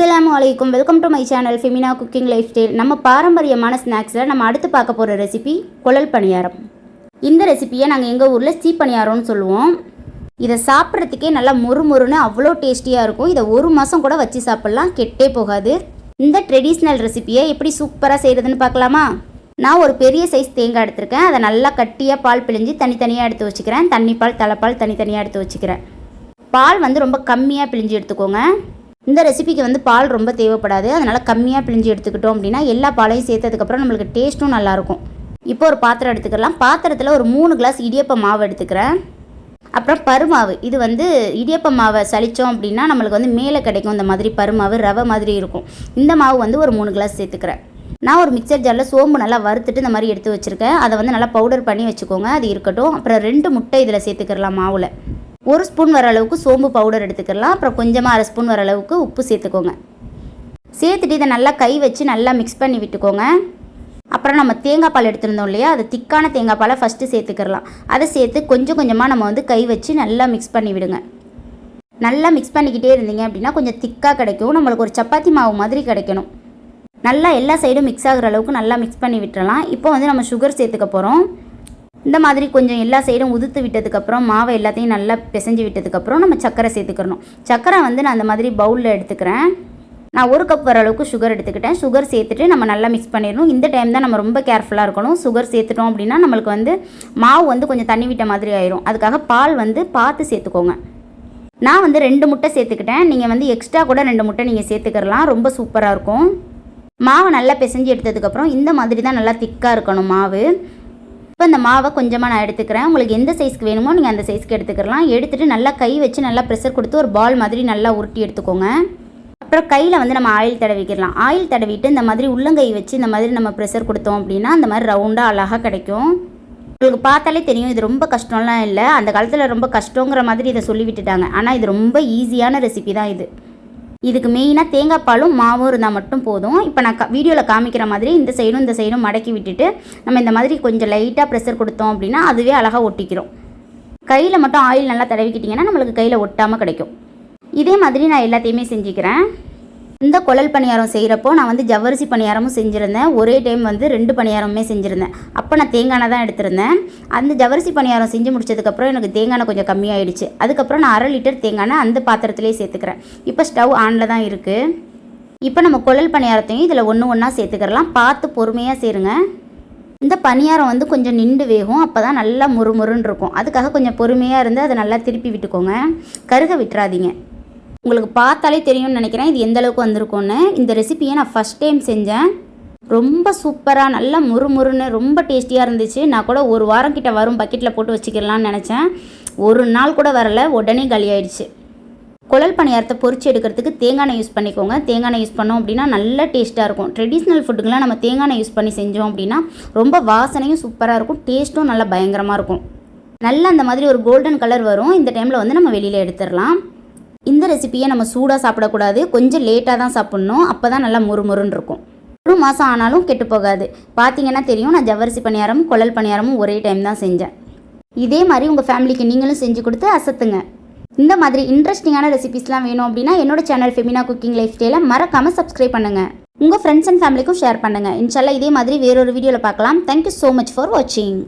அஸ்லாம் அலைக்கும். Welcome to my channel Femina cooking life style நம்ம பாரம்பரியமான ஸ்நாக்ஸில் நம்ம அடுத்து பார்க்க போகிற ரெசிபி குழல் பணியாரம். இந்த ரெசிபியை நாங்கள் எங்கள் ஊரில் சீ பணியாரம்னு சொல்லுவோம். இதை சாப்பிட்றதுக்கே நல்லா மொறு மொறுன்னு அவ்வளோ டேஸ்டியாக இருக்கும். இதை ஒரு மாதம் கூட வச்சு சாப்பிட்லாம் கெட்டே போகாது. இந்த ட்ரெடிஷ்னல் ரெசிபியை எப்படி சூப்பராக செய்கிறதுன்னு பார்க்கலாமா? நான் ஒரு பெரிய சைஸ் தேங்காய் எடுத்திருக்கேன். அதை நல்லா கட்டியாக பால் பிழிஞ்சு தனித்தனியாக எடுத்து வச்சுக்கிறேன். தண்ணி பால் தலைப்பால் தனித்தனியாக எடுத்து வச்சுக்கிறேன். பால் வந்து ரொம்ப கம்மியாக பிழிஞ்சு எடுத்துக்கோங்க. இந்த ரெசிபிக்கு வந்து பால் ரொம்ப தேவைப்படாது. அதனால் கம்மியாக பிழிஞ்சு எடுத்துக்கிட்டோம் அப்படின்னா எல்லா பாலையும் சேர்த்ததுக்கப்புறம் நம்மளுக்கு டேஸ்ட்டும் நல்லாயிருக்கும். இப்போ ஒரு பாத்திரம் எடுத்துக்கலாம். பாத்திரத்தில் ஒரு மூணு கிளாஸ் இடியப்ப மாவு எடுத்துக்கிறேன். அப்புறம் பருமாவு. இது வந்து இடியப்ப மாவை சளித்தோம் அப்படின்னா நம்மளுக்கு வந்து மேலே கிடைக்கும் இந்த மாதிரி பருமாவு ரவை மாதிரி இருக்கும். இந்த மாவு வந்து ஒரு மூணு கிளாஸ் சேர்த்துக்கிறேன். நான் ஒரு மிக்சர் ஜாரில் சோம்பு நல்லா வறுத்துட்டு இந்த மாதிரி எடுத்து வச்சுருக்கேன். அதை வந்து நல்லா பவுடர் பண்ணி வச்சுக்கோங்க. அது இருக்கட்டும். அப்புறம் ரெண்டு முட்டை இதில் சேர்த்துக்கிறலாம் மாவில். ஒரு ஸ்பூன் வர அளவுக்கு சோம்பு பவுடர் எடுத்துக்கலாம். அப்புறம் கொஞ்சமாக அரை ஸ்பூன் வர அளவுக்கு உப்பு சேர்த்துக்கோங்க. சேர்த்துட்டு இதை நல்லா கை வச்சு நல்லா மிக்ஸ் பண்ணி விட்டுக்கோங்க. அப்புறம் நம்ம தேங்காய் பால் எடுத்திருந்தோம் இல்லையா? அது திக்கான தேங்காய் பாலை ஃபஸ்ட்டு சேர்த்துக்கிறலாம் அதை சேர்த்து கொஞ்சம் கொஞ்சமாக நம்ம வந்து கை வச்சு நல்லா மிக்ஸ் பண்ணி விடுங்க. நல்லா மிக்ஸ் பண்ணிக்கிட்டே இருந்தீங்க அப்படின்னா கொஞ்சம் திக்காக கிடைக்கும். நம்மளுக்கு ஒரு சப்பாத்தி மாவு மாதிரி கிடைக்கணும். நல்லா எல்லா சைடும் மிக்ஸ் ஆகுற அளவுக்கு நல்லா மிக்ஸ் பண்ணி விட்டுறலாம். இப்போ வந்து நம்ம சுகர் சேர்த்துக்க போகிறோம் இந்த மாதிரி கொஞ்சம் எல்லா சைடும் உதுத்து விட்டதுக்கப்புறம் மாவை எல்லாத்தையும் நல்லா பிசைஞ்சு விட்டதுக்கப்புறம் நம்ம சர்க்கரை சேர்த்துக்கிறணும். சர்க்கரை வந்து நான் அந்த மாதிரி பவுலில் எடுத்துக்கிறேன். நான் ஒரு கப் வர அளவுக்கு சுகர் எடுத்துக்கிட்டேன். சுகர் சேர்த்துட்டு நம்ம நல்லா மிக்ஸ் பண்ணிடணும். இந்த டைம் தான் நம்ம ரொம்ப கேர்ஃபுல்லாக இருக்கணும். சுகர் சேர்த்துட்டோம் அப்படின்னா நம்மளுக்கு வந்து மாவு வந்து கொஞ்சம் தண்ணி விட்ட மாதிரி ஆயிரும். அதுக்காக பால் வந்து பார்த்து சேர்த்துக்கோங்க. நான் வந்து ரெண்டு முட்டை சேர்த்துக்கிட்டேன். நீங்கள் வந்து எக்ஸ்ட்ரா கூட ரெண்டு முட்டை நீங்கள் சேர்த்துக்கிறலாம் ரொம்ப சூப்பராக இருக்கும். மாவை நல்லா பிசைஞ்சு எடுத்ததுக்கப்புறம் இந்த மாதிரி தான் நல்லா திக்காக இருக்கணும் மாவு. இப்போ இந்த மாவை கொஞ்சமாக நான் எடுத்துக்கிறேன். உங்களுக்கு எந்த சைஸ்க்கு வேணுமோ நீங்கள் அந்த சைஸ்க்கு எடுத்துக்கலாம். எடுத்துகிட்டு நல்லா கை வச்சு நல்லா ப்ரெஷர் கொடுத்து ஒரு பால் மாதிரி நல்லா உருட்டி எடுத்துக்கோங்க. அப்புறம் கையில் வந்து நம்ம ஆயில் தடவிக்கிடலாம் ஆயில் தடவிட்டு இந்த மாதிரி உள்ளங்கை வச்சு இந்த மாதிரி நம்ம ப்ரெஷர் கொடுத்தோம் அப்படின்னா அந்த மாதிரி ரவுண்டாக அழகாக கிடைக்கும். உங்களுக்கு பார்த்தாலே தெரியும் இது ரொம்ப கஷ்டம்லாம் இல்லை. அந்த காலத்தில் ரொம்ப கஷ்டங்கிற மாதிரி இதை சொல்லி விட்டுட்டாங்க. ஆனால் இது ரொம்ப ஈஸியான ரெசிபி தான் இது. இதுக்கு மெயினாக தேங்காய் பாலும் மாவும் இருந்தால் மட்டும் போதும். இப்போ நான் வீடியோவில் காமிக்கிற மாதிரி இந்த சைடும் இந்த சைடும் மடக்கி விட்டுட்டு நம்ம இந்த மாதிரி கொஞ்சம் லைட்டாக ப்ரெஷர் கொடுத்தோம் அப்படின்னா அதுவே அழகாக ஒட்டிக்கிறோம் கையில் மட்டும் ஆயில் நல்லா தடவிக்கிட்டிங்கன்னா நம்மளுக்கு கையில் ஒட்டாமல் கிடைக்கும். இதே மாதிரி நான் எல்லாத்தையுமே செஞ்சுக்கிறேன். இந்த குழல் பணியாரம் செய்கிறப்போ நான் வந்து ஜவ்வரிசி பணியாரமும் செஞ்சுருந்தேன். ஒரே டைம் வந்து ரெண்டு பணியாரமுமே செஞ்சுருந்தேன். அப்போ நான் தேங்காய் எண்ணெய் தான் எடுத்திருந்தேன். அந்த ஜவ்வரிசி பணியாரம் செஞ்சு முடிச்சதுக்கப்புறம் எனக்கு தேங்காய் கொஞ்சம் கம்மியாயிடுச்சு. அதுக்கப்புறம் நான் அரை லிட்டர் தேங்காய் எண்ணெய் அந்த பாத்திரத்திலே சேர்த்துக்கிறேன். இப்போ ஸ்டவ் ஆனில் தான் இருக்குது இப்போ நம்ம குழல் பணியாரத்தையும் இதில் ஒன்று ஒன்றா சேர்த்துக்கிறலாம். பார்த்து பொறுமையாக சேருங்க. இந்த பணியாரம் வந்து கொஞ்சம் நின்று வேகும். அப்போ தான் நல்லா முறுமுறுன்னு இருக்கும். அதுக்காக கொஞ்சம் பொறுமையாக இருந்து அதை நல்லா திருப்பி விட்டுக்கோங்க. கருக விட்டுறாதீங்க. உங்களுக்கு பார்த்தாலே தெரியும்னு நினைக்கிறேன். இது எந்த அளவுக்கு வந்திருக்கும்னு. இந்த ரெசிபியை நான் ஃபஸ்ட் டைம் செஞ்சேன். ரொம்ப சூப்பராக நல்லா முறுமுறுன்னு ரொம்ப டேஸ்டியாக இருந்துச்சு. நான் கூட ஒரு வாரம் கிட்ட வரும் பக்கெட்டில் போட்டு வச்சுக்கலாம்னு நினச்சேன். ஒரு நாள் கூட வரல உடனே காலியாயிடுச்சு குழல் பணியாரத்தை பொறிச்சு எடுக்கிறதுக்கு தேங்காய் எண்ணெய் யூஸ் பண்ணிக்கோங்க. தேங்காய் எண்ணெய் யூஸ் பண்ணோம் அப்படின்னா நல்ல டேஸ்ட்டாக இருக்கும். ட்ரெடிஷ்னல் ஃபுட்டுக்கெலாம் நம்ம தேங்காய் எண்ணெய் யூஸ் பண்ணி செஞ்சோம் அப்படின்னா ரொம்ப வாசனையும் சூப்பராக இருக்கும். டேஸ்ட்டும் நல்லா பயங்கரமாக இருக்கும். நல்லா அந்த மாதிரி ஒரு கோல்டன் கலர் வரும். இந்த டைமில் வந்து நம்ம வெளியில் எடுத்துடலாம். இந்த ரெசிபியை நம்ம சூடாக சாப்பிடக்கூடாது. கொஞ்சம் லேட்டாக தான் சாப்பிட்ணும். அப்போ தான் நல்லா முறுமுறுன்னு இருக்கும். ஒரு மாதம் ஆனாலும் கெட்டு போகாது. பார்த்தீங்கன்னா தெரியும். நான் ஜவ்வரிசி பணியாரமும் குழல் பணியாரமும் ஒரே டைம் தான் செஞ்சேன். இதே மாதிரி உங்கள் ஃபேமிலிக்கு நீங்களும் செஞ்சு கொடுத்து அசத்துங்க. இந்த மாதிரி இன்ட்ரெஸ்டிங்கான ரெசிபிஸ்லாம் வேணும் அப்படின்னா என்னோட சேனல் ஃபெமினா குக்கிங் லைஃப் ஸ்டைலை மறக்காமல் சப்ஸ்கிரைப் பண்ணுங்கள் உங்கள் ஃப்ரெண்ட்ஸ் அண்ட் ஃபேமிலிக்கும் ஷேர் பண்ணுங்கள் இன்ஷால்லா இதே மாதிரி வேறொரு வீடியோவில் பார்க்கலாம். தேங்க்யூ ஸோ மச் ஃபார் வாட்சிங்